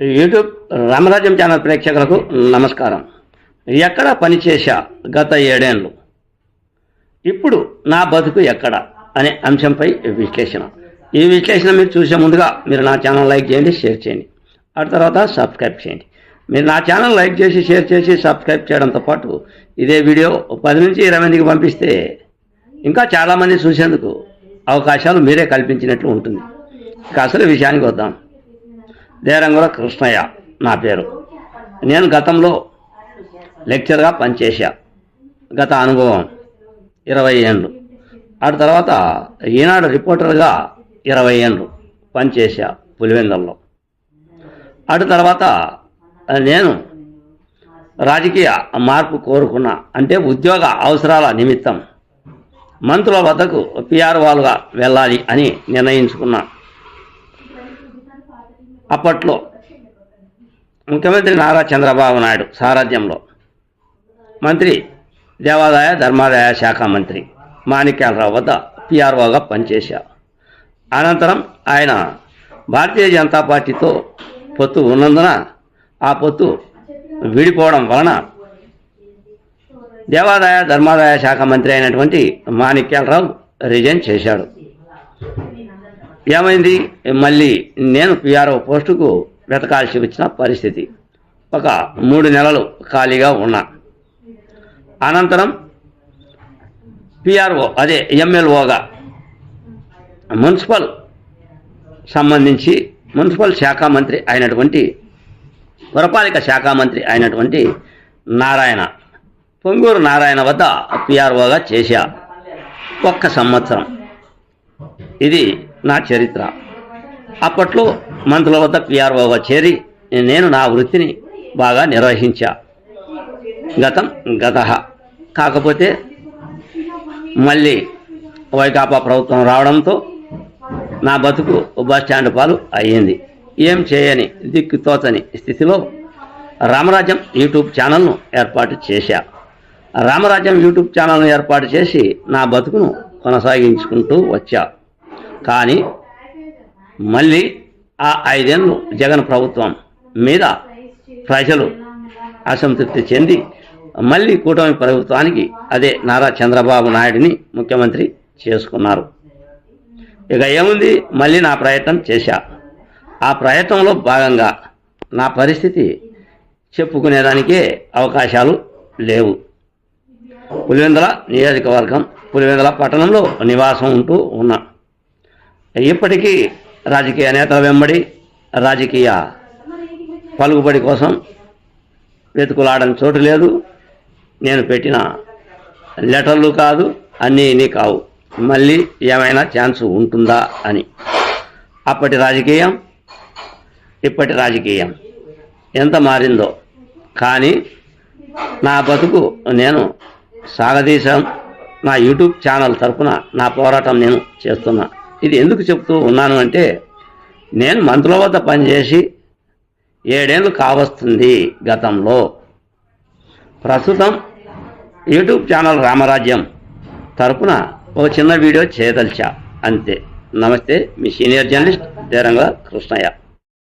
YouTube రామరాజ్యం channel ప్రేక్షకులకు నమస్కారం. ఎక్కడ పనిచేశా గత ఏడేండ్లు? ఇప్పుడు నా బతుకు ఎక్కడ? అనే అంశంపై విశ్లేషణ. ఈ విశ్లేషణ మీరు చూసే ముందుగా మీరు నా ఛానల్ లైక్ చేయండి షేర్ చేయండి. ఆ తర్వాత సబ్స్క్రైబ్ చేయండి. మీరు నా ఛానల్ లైక్ చేసి షేర్ చేసి సబ్స్క్రైబ్ చేయడంతో పాటు ఇదే వీడియో పది నుంచి ఇరవై మందికి పంపిస్తే ఇంకా చాలామంది చూసేందుకు అవకాశాలు మీరే కల్పించినట్లు ఉంటుంది. ఇక అసలు విషయానికి వద్దాం. దేరంగుల కృష్ణయ్య నా పేరు. నేను గతంలో లెక్చర్గా పనిచేశా. గత అనుభవం ఇరవై ఏండ్లు ఆ తర్వాత ఈనాడు రిపోర్టర్గా ఇరవై ఏండ్లు పనిచేశా పులివెందుల్లో. అటు తర్వాత నేను రాజకీయ మార్పు కోరుకున్నా. అంటే ఉద్యోగ అవసరాల నిమిత్తం మంత్రుల వద్దకు పిఆర్ఓలుగా వెళ్ళాలి అని నిర్ణయించుకున్నాను అప్పట్లో ముఖ్యమంత్రి నారా చంద్రబాబు నాయుడు సారథ్యంలో మంత్రి దేవాదాయ ధర్మాదాయ శాఖ మంత్రి మాణిక్యాలరావు వద్ద పిఆర్ఓగా పనిచేశా. అనంతరం ఆయన భారతీయ జనతా పార్టీతో పొత్తు ఉన్నందున ఆ పొత్తు విడిపోవడం వలన దేవాదాయ ధర్మాదాయ శాఖ మంత్రి అయినటువంటి మాణిక్యాలరావు రిజైన్ చేశాడు. ఏమైంది? మళ్ళీ నేను పిఆర్ఓ పోస్టుకు వెతకాల్సి వచ్చిన పరిస్థితి. ఒక మూడు నెలలు ఖాళీగా ఉన్నా. అనంతరం పిఆర్ఓ అదే ఎమ్మెల్ఓగా మున్సిపల్ సంబంధించి మున్సిపల్ శాఖ మంత్రి అయినటువంటి పురపాలిక శాఖ మంత్రి అయినటువంటి నారాయణ పొంగూరు నారాయణ వద్ద పిఆర్ఓగా చేశా. ఒక్క సంవత్సరం. ఇది నా చరిత్ర. అప్పట్లో మంత్రుల వద్ద పిఆర్ఓగా చేరి నేను నా వృత్తిని బాగా నిర్వహించా. గతం గత. కాకపోతే మళ్ళీ వైకాపా ప్రభుత్వం రావడంతో నా బతుకు బస్ స్టాండ్ పాలు అయ్యింది. ఏం చేయని దిక్కుతోతని స్థితిలో రామరాజ్యం యూట్యూబ్ ఛానల్ను ఏర్పాటు చేశా. రామరాజ్యం యూట్యూబ్ ఛానల్ను ఏర్పాటు చేసి నా బతుకును కొనసాగించుకుంటూ వచ్చా. కానీ మళ్ళీ ఆ ఐదేళ్ళు జగన్ ప్రభుత్వం మీద ప్రజలు అసంతృప్తి చెంది మళ్ళీ కూటమి ప్రభుత్వానికి అదే నారా చంద్రబాబు నాయుడిని ముఖ్యమంత్రి చేసుకున్నారు. ఇక ఏముంది? మళ్ళీ నా ప్రయత్నం చేశా. ఆ ప్రయత్నంలో భాగంగా నా పరిస్థితి చెప్పుకునేదానికే అవకాశాలు లేవు. పులివెందుల నియోజకవర్గం పులివెందుల పట్టణంలో నివాసం ఉంటూ ఉన్నా. ఇప్పటికీ రాజకీయ నేతల వెంబడి రాజకీయ పలుకుబడి కోసం వెతుకులాడని చోటు లేదు. నేను పెట్టిన లెటర్లు కాదు అన్నీ ఇన్ని కావు. మళ్ళీ ఏమైనా ఛాన్స్ ఉంటుందా అని. అప్పటి రాజకీయం ఇప్పటి రాజకీయం ఎంత మారిందో. కానీ నా బతుకు నేను సాగదీశాను. నా యూట్యూబ్ ఛానల్ తరఫున నా పోరాటం నేను చేస్తున్నా. ఇది ఎందుకు చెప్తూ ఉన్నాను అంటే నేను మంత్రుల వద్ద పనిచేసి ఏడేళ్ళు కావస్తుంది గతంలో. ప్రస్తుతం యూట్యూబ్ ఛానల్ రామరాజ్యం తరపున ఓ చిన్న వీడియో చేయదలిచా అంతే. నమస్తే మీ సీనియర్ జర్నలిస్ట్ దేరంగ కృష్ణయ్య.